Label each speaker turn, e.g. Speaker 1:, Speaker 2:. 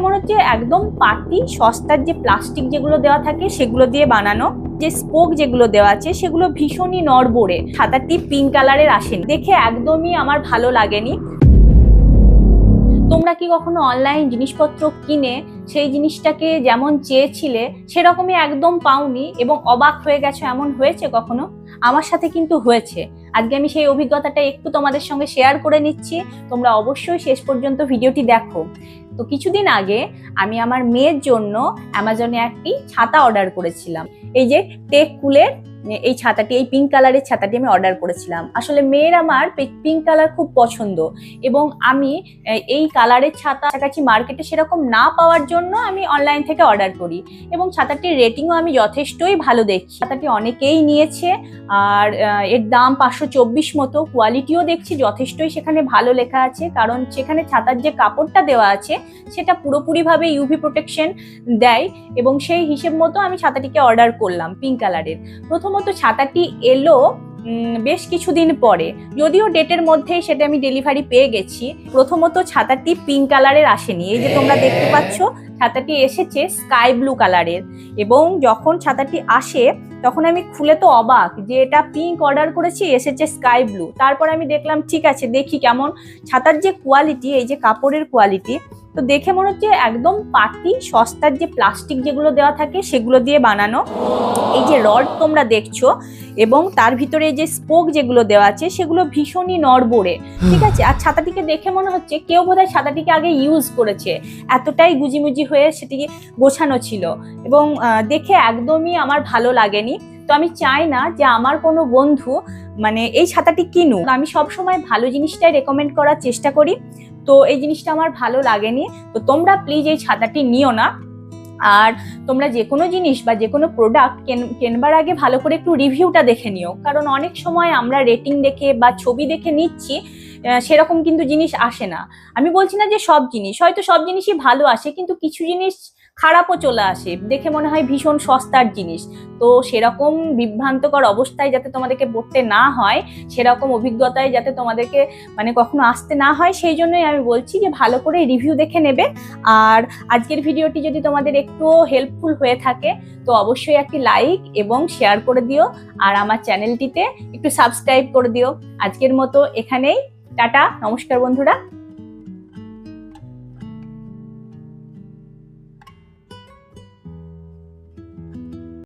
Speaker 1: মনে হচ্ছে একদম পাতি, সস্তার যে প্লাস্টিক যেগুলো দেওয়া থাকে সেগুলো দিয়ে বানানো। যে স্পোক যেগুলো দেওয়া আছে সেগুলো ভীষণই নড়বড়ে। ছাতাটি পিঙ্ক কালারের আসেনি। দেখে একদমই আমার ভালো লাগেনি। তোমরা কি কখনো অনলাইন জিনিসপত্র কিনে সেই জিনিসটাকে যেমন চেয়েছিলে সেরকমই একদম পাওনি এবং অবাক হয়ে গেছো এমন হয়েছে কখনো? আমার সাথে কিন্তু হয়েছে। আজকে আমি সেই অভিজ্ঞতাটা একটু তোমাদের সঙ্গে শেয়ার করে নিচ্ছি। তোমরা অবশ্যই শেষ পর্যন্ত ভিডিওটি দেখো। তো কিছুদিন আগে আমি আমার মেয়ের জন্য অ্যামাজনে একটি ছাতা অর্ডার করেছিলাম। এই যে টেক কুলের এই ছাতাটি, এই পিঙ্ক কালারের ছাতাটি আমি অর্ডার করেছিলাম। আসলে মেয়ের আমার পিঙ্ক কালার খুব পছন্দ এবং আমি এই কালারের ছাতা কাছাকাছি মার্কেটে সেরকম না পাওয়ার জন্য আমি অনলাইন থেকে অর্ডার করি এবং ছাতাটির রেটিংও আমি যথেষ্টই ভালো দেখছি ছাতাটি অনেকেই নিয়েছে আর এর দাম পাঁচশো চব্বিশ মতো কোয়ালিটিও দেখছি যথেষ্টই সেখানে ভালো লেখা আছে কারণ সেখানে ছাতার যে কাপড়টা দেওয়া আছে সেটা পুরোপুরিভাবে ইউভি প্রোটেকশন দেয় এবং সেই হিসেব মতো আমি ছাতাটিকে অর্ডার করলাম পিঙ্ক কালারের প্রথমত ছাতাটি এলো বেশ কিছুদিন পরে। যদিও ডেটের মধ্যে সেটা আমি ডেলিভারি পেয়ে গেছি। প্রথমত ছাতাটি পিঙ্ক কালারের আসেনি। এই যে তোমরা দেখতে পাচ্ছ ছাতাটি এসেছে স্কাই ব্লু কালারের এবং যখন ছাতাটি আসে, তখন আমি খুলে তো অবাক যে এটা পিঙ্ক অর্ডার করেছি, এসেছে স্কাই ব্লু তারপর আমি দেখলাম, ঠিক আছে, দেখি কেমন। ছাতার যে কোয়ালিটি এই যে কাপড়ের কোয়ালিটি তো দেখে মনে হচ্ছে একদম পাতি, সস্তার যে প্লাস্টিক যেগুলো দেওয়া থাকে, সেগুলো দিয়ে বানানো। এই যে রড তোমরা দেখছ, এবং তার ভিতরে যে স্পোক যেগুলো দেওয়া আছে, সেগুলো ভীষণই নড়বড়ে। ঠিক আছে? আর ছাতাটিকে দেখে মনে হচ্ছে, কেউ বোধহয় ছাতাটিকে আগে ইউজ করেছে। এতটাই গুজিমুজি হয়ে সেটি গোছানো ছিল। এবং দেখে একদমই আমার ভালো লাগেনি। তো আমি চাই না যে আমার কোনো বন্ধু মানে এই ছাতাটি কিনুক। আমি সবসময় ভালো জিনিসটাই রেকমেন্ড করার চেষ্টা করি। তো এই জিনিসটা আমার ভালো লাগেনি। তো তোমরা প্লিজ এই ছাতাটি নিও না। আর তোমরা যে কোনো জিনিস বা যে কোনো প্রোডাক্ট কেনবার আগে ভালো করে একটু রিভিউটা দেখে নিও। কারণ অনেক সময় আমরা রেটিং দেখে বা ছবি দেখে নিচ্ছি সেরকম কিন্তু জিনিস আসে না। আমি বলছি না যে সব জিনিস, হয়তো সব জিনিসই ভালো আসে, কিন্তু কিছু জিনিস খারাপও চলে আসে। দেখে মনে হয় ভীষণ সস্তার জিনিস। তো সেরকম বিভ্রান্তকর অবস্থায় যাতে তোমাদেরকে পড়তে না হয়, সেরকম অভিজ্ঞতায় যাতে তোমাদেরকে মানে কখনো আসতে না হয়, সেই জন্যই আমি বলছি যে ভালো করে রিভিউ দেখে নেবে। আর আজকের ভিডিওটি যদি তোমাদের একটু হেল্পফুল হয়ে থাকে, তো অবশ্যই একটি লাইক এবং শেয়ার করে দিও। আর আমার চ্যানেলটিতে একটু সাবস্ক্রাইব করে দিও। আজকের মতো এখানেই। টাটা, নমস্কার বন্ধুরা।